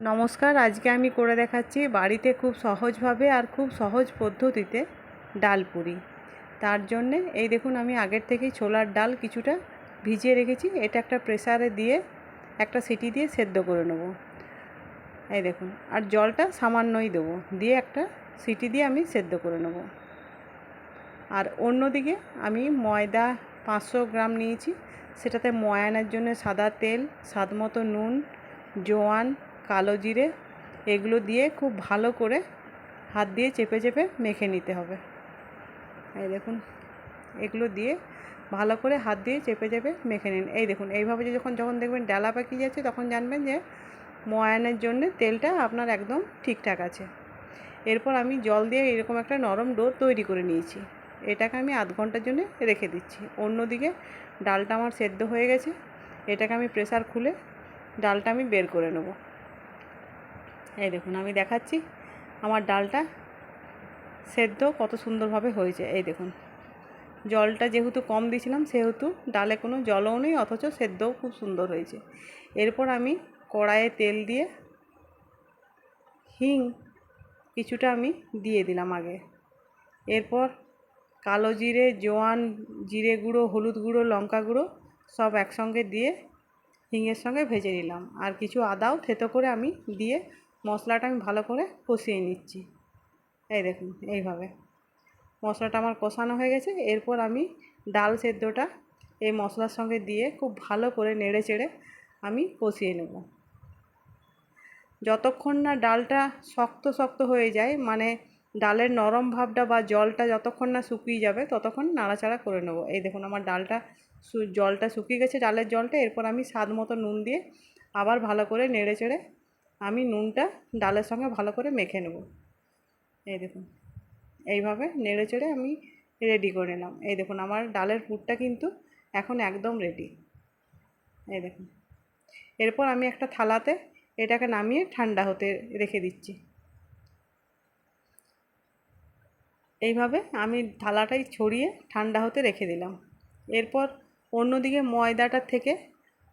নমস্কার, আজকে আমি করে দেখাচ্ছি বাড়িতে খুব সহজভাবে আর খুব সহজ পদ্ধতিতে ডাল পুরি। তার জন্যে এই দেখুন আমি আগের থেকেই ছোলার ডাল কিছুটা ভিজিয়ে রেখেছি। এটা একটা প্রেসারে দিয়ে একটা সিটি দিয়ে সেদ্ধ করে নেব। এই দেখুন, আর জলটা সামান্যই দেবো। দিয়ে একটা সিটি দিয়ে আমি সেদ্ধ করে নেব। আর অন্যদিকে আমি ময়দা পাঁচশো গ্রাম নিয়েছি। সেটাতে ময়ানের জন্য সাদা তেল স্বাদ মতো নুন, জোয়ান কালো জিরে এগুলো দিয়ে খুব ভালো করে হাত দিয়ে চেপে চেপে মেখে নিতে হবে। এই দেখুন, এগুলো দিয়ে ভালো করে হাত দিয়ে চেপে চেপে মেখে নিন। এই দেখুন, এইভাবে যখন যখন দেখবেন ডালা পাকিয়ে যাচ্ছে, তখন জানবেন যে ময়ানের জন্য তেলটা আপনার একদম ঠিকঠাক আছে। এরপর আমি জল দিয়ে এরকম একটা নরম ডো তৈরি করে নিয়েছি। এটাকে আমি আধ ঘণ্টার জন্য রেখে দিচ্ছি। অন্যদিকে ডালটা আমার সেদ্ধ হয়ে গেছে। এটাকে আমি প্রেসার খুলে ডালটা আমি বের করে নেব। এই দেখুন, আমি দেখাচ্ছি আমার ডালটা সেদ্ধ কত সুন্দরভাবে হয়েছে। এই দেখুন, জলটা যেহেতু কম দিয়েছিলাম, সেহেতু ডালে কোনো জলও নেই, অথচ সেদ্ধও খুব সুন্দর হয়েছে। এরপর আমি কড়াইয়ে তেল দিয়ে হিং কিছুটা আমি দিয়ে দিলাম আগে। এরপর কালো জিরে, জোয়ান জিরে গুঁড়ো, হলুদ গুঁড়ো, লঙ্কা গুঁড়ো সব একসঙ্গে দিয়ে হিঙের সঙ্গে ভেজে নিলাম। আর কিছু আদাও থেতো করে আমি দিয়ে মশলাটা আমি ভালো করে কষিয়ে নিচ্ছি। এই দেখুন, এইভাবে। মশলাটা আমার কষানো হয়ে গেছে। এরপর আমি ডাল সেদ্ধটা এই মশলার সঙ্গে দিয়ে খুব ভালো করে নেড়ে চেড়ে আমি কষিয়ে নেব। যতক্ষণ না ডালটা শক্ত শক্ত হয়ে যায় মানে ডালের নরম ভাবটা বা জলটা যতক্ষণ না শুকিয়ে যাবে, ততক্ষণ নাড়াচাড়া করে নেব। এই দেখুন, আমার ডালটা জলটা শুকিয়ে গেছে ডালের জলটা। এরপর আমি স্বাদ মতো নুন দিয়ে আবার ভালো করে নেড়ে চেড়ে আমি নুনটা ডালের সঙ্গে ভালো করে মেখে নেব। এই দেখুন, এইভাবে নেড়ে চেড়ে আমি রেডি করে নিলাম। এই দেখুন, আমার ডালের পুরটা কিন্তু এখন একদম রেডি এই দেখুন, এরপর আমি একটা থালাতে এটাকে নামিয়ে ঠান্ডা হতে রেখে দিচ্ছি। এইভাবে আমি থালাটাই ছড়িয়ে ঠান্ডা হতে রেখে দিলাম। এরপর অন্যদিকে ময়দাটার থেকে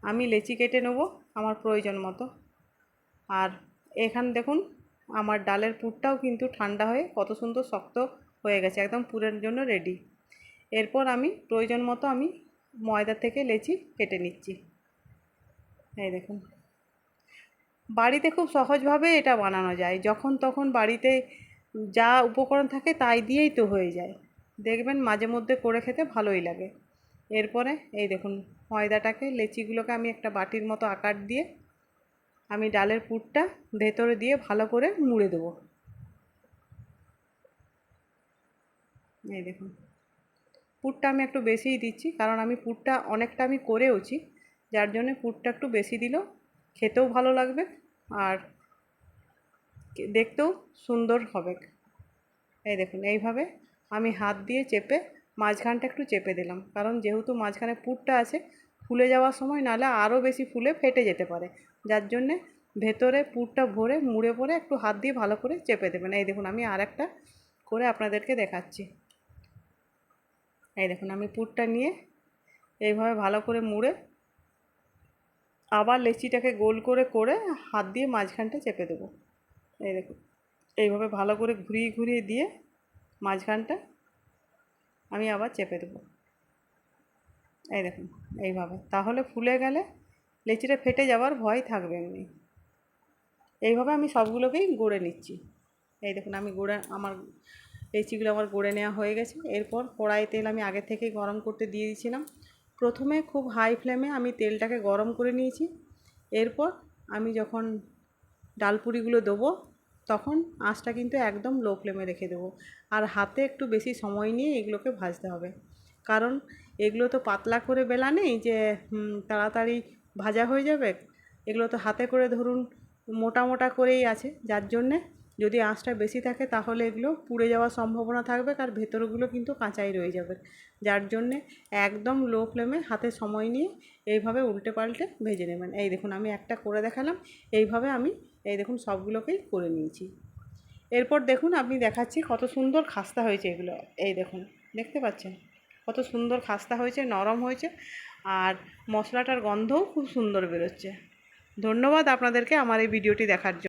আমি লেচি কেটে নেব আমার প্রয়োজন মতো। আর এখান দেখুন, আমার ডালের পুরটাও কিন্তু ঠান্ডা হয়ে কত সুন্দর শক্ত হয়ে গেছে, একদম পুরের জন্য রেডি এরপর আমি প্রয়োজন মতো আমি ময়দা থেকে লেচি কেটে নিচ্ছি। এই দেখুন। বাড়িতে খুব সহজভাবে এটা বানানো যায়, যখন তখন বাড়িতে যা উপকরণ থাকে তাই দিয়েই তো হয়ে যায়। দেখবেন মাঝে মধ্যে করে খেতে ভালোই লাগে। এরপরে এই দেখুন, ময়দাটাকে, লেচিগুলোকে আমি একটা বাটির মতো আকার দিয়ে আমি ডালের পুরটা ভেতরে দিয়ে ভালো করে মুড়ে দেবো। এই দেখুন। পুরটা আমি একটু বেশিই দিচ্ছি, কারণ আমি পুরটা অনেকটা আমি করেওছি, যার জন্য পুরটা একটু বেশি দিলেও খেতেও ভালো লাগবে আর দেখতেও সুন্দর হবে। এই দেখুন, এইভাবে আমি হাত দিয়ে চেপে মাঝখানটা একটু চেপে দিলাম, কারণ যেহেতু মাঝখানে পুরটা আছে ফুলে যাওয়ার সময় নাহলে আরও বেশি ফুলে ফেটে যেতে পারে। যার জন্যে ভেতরে পুরটা ভরে, মুড়ে পরে একটু হাত দিয়ে ভালো করে চেপে দেবেন। এই দেখুন, আমি আর একটা করে আপনাদেরকে দেখাচ্ছি। এই দেখুন, আমি পুরটা নিয়ে এইভাবে ভালো করে মুড়ে আবার লেচিটাকে গোল করে করে হাত দিয়ে মাঝখানটা চেপে দেবো। এই দেখুন, এইভাবে ভালো করে ঘুরিয়ে ঘুরিয়ে দিয়ে মাঝখানটা আমি আবার চেপে দেবো। এই দেখুন, এইভাবে। তাহলে ফুলে গেলে লেচিটা ফেটে যাওয়ার ভয় থাকবে এমনি। এইভাবে আমি সবগুলোকেই গড়ে নিচ্ছি। এই দেখুন, আমি গড়ে, আমার লেচিগুলো আমার গড়ে নেওয়া হয়ে গেছে। এরপর কড়াই তেল আমি আগে থেকেই গরম করতে দিয়ে দিয়েছিলাম। প্রথমে খুব হাই ফ্লেমে আমি তেলটাকে গরম করে নিয়েছি। এরপর আমি যখন ডালপুরিগুলো দেবো, তখন আঁচটা কিন্তু একদম লো ফ্লেমে রেখে দেবো। আর হাতে একটু বেশি সময় নিয়ে এগুলোকে ভাজতে হবে। কারণ এগুলো তো পাতলা করে বেলা নেই যে তাড়াতাড়ি ভাজা হয়ে যাবে। এগুলো তো হাতে করে ধরুন, মোটা মোটা করেই আছে। যার জন্যে যদি আঁচটা বেশি থাকে তাহলে এগুলো পুড়ে যাওয়ার সম্ভাবনা থাকবে আর ভেতরগুলো কিন্তু কাঁচাই রয়ে যাবে। যার জন্যে একদম লো ফ্লেমে হাতে সময় নিয়ে এইভাবে উল্টে পাল্টে ভেজে নেবেন। এই দেখুন, আমি একটা করে দেখালাম। এইভাবে আমি, এই দেখুন, সবগুলোকেই করে নিয়েছি। এরপর দেখুন আপনি দেখাচ্ছি কত সুন্দর খাস্তা হয়েছে এগুলো। এই দেখুন, দেখতে পাচ্ছেন? কত সুন্দর খাস্তা হয়েছে, নরম হয়েছে আর মশলাটার গন্ধও খুব সুন্দর বেরোচ্ছে। ধন্যবাদ আপনাদেরকে আমার এই ভিডিওটি দেখার জন্য।